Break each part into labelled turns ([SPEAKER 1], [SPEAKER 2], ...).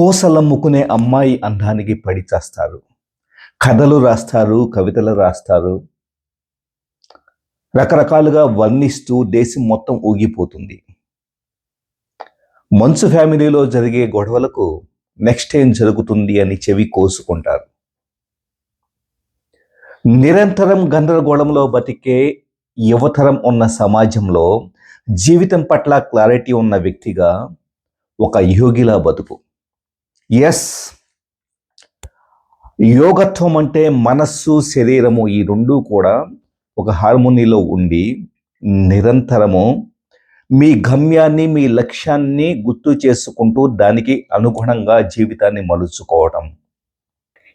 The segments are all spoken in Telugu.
[SPEAKER 1] పూసలమ్ముకునే అమ్మాయి అందానికి పడి చేస్తారు. కథలు రాస్తారు కవితలు రాస్తారు. రకరకాలుగా వర్ణిస్తూ దేశం మొత్తం ఊగిపోతుంది. మంచు ఫ్యామిలీలో జరిగే గొడవలకు నెక్స్ట్ ఏం జరుగుతుంది అని చెవి కోసుకుంటారు. నిరంతరం గందరగోళంలో బతికే యువతరం ఉన్న సమాజంలో జీవితం పట్ల క్లారిటీ ఉన్న వ్యక్తిగా ఒక యోగిలా బతుకు. ఎస్. యోగత్వం అంటే మనస్సు శరీరము ఈ రెండు కూడా ఒక హార్మోనీలో ఉండి నిరంతరము మీ గమ్యాన్ని మీ లక్ష్యాన్ని గుర్తు చేసుకుంటూ దానికి అనుగుణంగా జీవితాన్ని మలుచుకోవటం.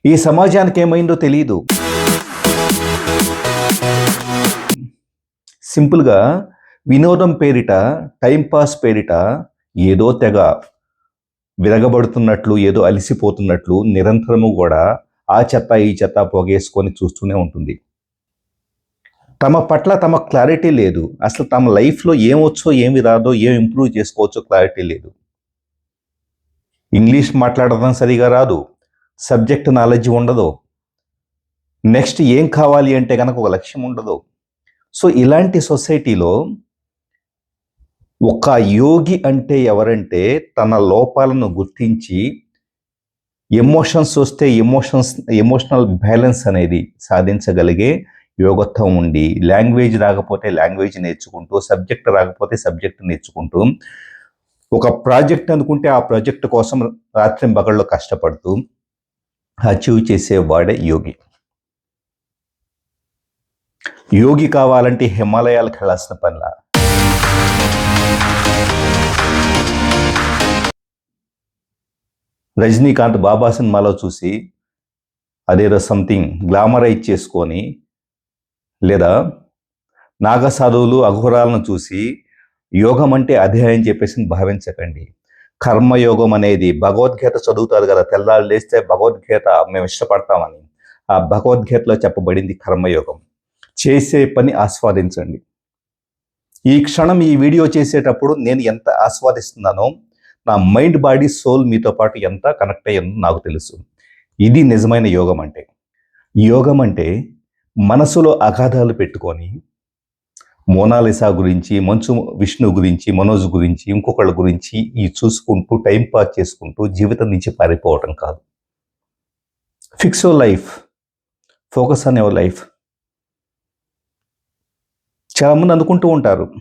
[SPEAKER 1] ఈ సమాజానికి ఏమైందో తెలియదు సింపుల్గా వినోదం పేరిట టైంపాస్ పేరిట ఏదో తెగ విరగబడుతున్నట్లు ఏదో అలిసిపోతున్నట్లు నిరంతరము కూడా ఆ చెత్త ఈ చెత్త పొగేసుకొని చూస్తూనే ఉంటుంది. తమ పట్ల తమ క్లారిటీ లేదు. అసలు తమ లైఫ్లో ఏమొచ్చో ఏమి రాదో ఏం ఇంప్రూవ్ చేసుకోవచ్చో క్లారిటీ లేదు. ఇంగ్లీష్ మాట్లాడడం సరిగా రాదు. సబ్జెక్ట్ నాలెడ్జ్ ఉండదు. నెక్స్ట్ ఏం కావాలి అంటే కనుక ఒక లక్ష్యం ఉండదు. సో ఇలాంటి సొసైటీలో ఒక యోగి అంటే ఎవరంటే తన లోపాలను గుర్తించి ఎమోషన్స్ వస్తే ఎమోషన్స్ ఎమోషనల్ బ్యాలెన్స్ అనేది సాధించగలిగే యోగత్వం ఉండి లాంగ్వేజ్ రాకపోతే లాంగ్వేజ్ నేర్చుకుంటూ సబ్జెక్ట్ రాకపోతే సబ్జెక్ట్ నేర్చుకుంటూ ఒక ప్రాజెక్ట్ అనుకుంటే ఆ ప్రాజెక్ట్ కోసం రాత్రి బగళ్ళు కష్టపడుతూ అచీవ్ చేసేవాడే యోగి. యోగి కావాలంటే హిమాలయాలకు వెళ్ళాల్సిన పనిలా. రజనీకాంత్ బాబా సినిమాలో చూసి అదేదో సంథింగ్ గ్లామరైజ్ చేసుకొని లేదా నాగసాధువులు అఘోరాలను చూసి యోగం అంటే అదే అని చెప్పేసి భావించకండి. కర్మయోగం అనేది భగవద్గీత చదువుతారు కదా తెల్లాళ్ళు లేస్తే భగవద్గీత మేము ఇష్టపడతామని. ఆ భగవద్గీతలో చెప్పబడింది కర్మయోగం. చేసే పని ఆస్వాదించండి. ఈ క్షణం ఈ వీడియో చేసేటప్పుడు నేను ఎంత ఆస్వాదిస్తున్నానో నా మైండ్ బాడీ సోల్ మీతో పాటు ఎంత కనెక్ట్ అయ్యిందో నాకు తెలుసు. ఇది నిజమైన యోగం అంటే. యోగం అంటే మనసులో అగాధాలు పెట్టుకొని మోనాలిసా గురించి మంచు విష్ణు గురించి మనోజ్ గురించి ఇంకొకళ్ళ గురించి ఈ చూసుకుంటూ టైం పాస్ చేసుకుంటూ జీవితం నుంచి పారిపోవటం కాదు. Fix your life. Focus on your life. చాలామంది అనుకుంటూ ఉంటారు.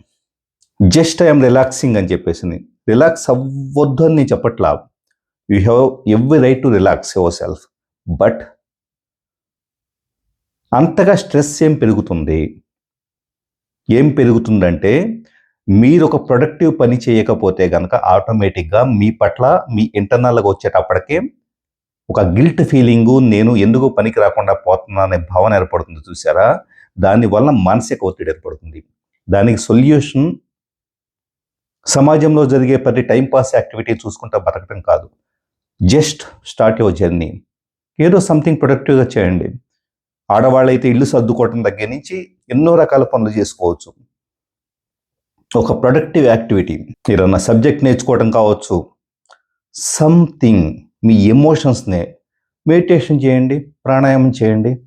[SPEAKER 1] జస్ట్ ఐఎమ్ రిలాక్సింగ్ అని చెప్పేసి రిలాక్స్ అవ్వద్దు అని నేను చెప్పట్లా. You have every right to relax yourself but అంతగా స్ట్రెస్ ఏం పెరుగుతుంది? ఏం పెరుగుతుందంటే మీరు ఒక ప్రొడక్టివ్ పని చేయకపోతే కనుక ఆటోమేటిక్గా మీ పట్ల మీ ఇంటర్నల్గా వచ్చేటప్పటికే ఒక గిల్ట్ ఫీలింగు నేను ఎందుకు పనికి రాకుండా పోతున్నా అనే భావన ఏర్పడుతుంది చూసారా? దానివల్ల మానసిక ఒత్తిడి ఏర్పడుతుంది. దానికి సొల్యూషన్ సమాజంలో జరిగే ప్రతి టైంపాస్ యాక్టివిటీ చూసుకుంటా బతకటం కాదు. Just start your journey. ఏదో సంథింగ్ ప్రొడక్టివ్గా చేయండి. ఆడవాళ్ళైతే ఇల్లు సర్దుకోవటం దగ్గర నుంచి ఎన్నో రకాల పనులు చేసుకోవచ్చు. ఒక ప్రొడక్టివ్ యాక్టివిటీ. ఏదన్నా సబ్జెక్ట్ నేర్చుకోవటం కావచ్చు. సంథింగ్ మీ ఎమోషన్స్నే మెడిటేషన్ చేయండి ప్రాణాయామం చేయండి.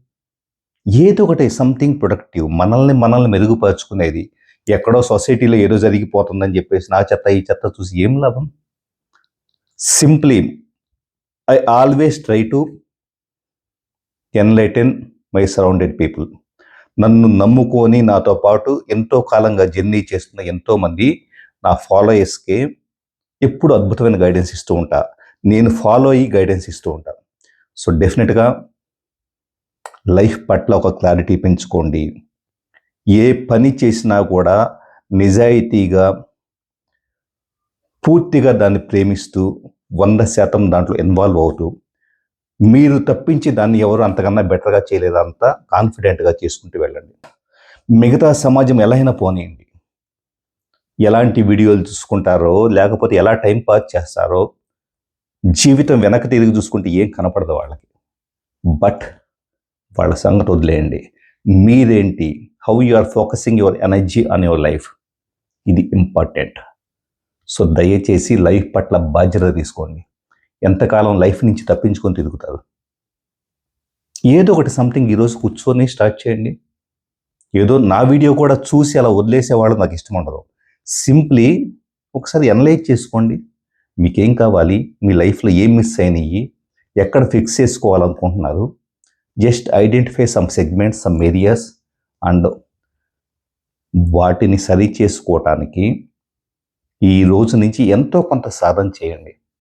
[SPEAKER 1] ఏదో ఒకటి సంథింగ్ ప్రొడక్టివ్. మనల్ని మనల్ని మెరుగుపరుచుకునేది. ఎక్కడో సొసైటీలో ఏదో జరిగిపోతుందని చెప్పేసి నా చెత్త ఈ చెత్త చూసి ఏం లాభం? Simply I always try to enlighten my surrounded people నన్ను నమ్ముకొని నాతో పాటు ఎంతో కాలంగా జర్నీ చేస్తున్న ఎంతోమంది నా ఫాలోయర్స్కి ఎప్పుడు అద్భుతమైన గైడెన్స్ ఇస్తూ ఉంటా. నేను ఫాలో అయ్యి గైడెన్స్ ఇస్తూ ఉంటా. సో డెఫినెట్గా లైఫ్ పట్ల ఒక క్లారిటీ పెంచుకోండి. ఏ పని చేసినా కూడా నిజాయితీగా పూర్తిగా దాన్ని ప్రేమిస్తూ వంద శాతం దాంట్లో ఇన్వాల్వ్ అవుతూ మీరు తప్పించి దాన్ని ఎవరు అంతకన్నా బెటర్గా చేయలేదంతా కాన్ఫిడెంట్గా చేసుకుంటూ వెళ్ళండి. మిగతా సమాజం ఎలా అయినా పోనీయండి. ఎలాంటి వీడియోలు చూసుకుంటారో లేకపోతే ఎలా టైం పాస్ చేస్తారో జీవితం వెనక తిరిగి చూసుకుంటే ఏం కనపడదు వాళ్ళకి. బట్ వాళ్ళ సంగతి వదిలేయండి. మీరేంటి? How you are focusing your energy on your life ఇది ఇంపార్టెంట్ సో దయచేసి లైఫ్ పట్ల బాధ్యత తీసుకోండి. ఎంతకాలం లైఫ్ నుంచి తప్పించుకొని తిరుగుతారు? ఏదో ఒకటి సంథింగ్ ఈరోజు కూర్చొని స్టార్ట్ చేయండి. ఏదో నా వీడియో కూడా చూసి అలా వదిలేసేవాళ్ళు నాకు ఇష్టం ఉండదు. సింప్లీ ఒకసారి అనలైజ్ చేసుకోండి. మీకేం కావాలి? మీ లైఫ్లో ఏం మిస్ అయినాయి? ఎక్కడ fix చేసుకోవాలనుకుంటున్నారు? Just identify some segments some areas and వాటిని సరి చేసుకోవటానికి ఈ రోజు నుంచి ఎంతో కొంత సాధన చేయండి.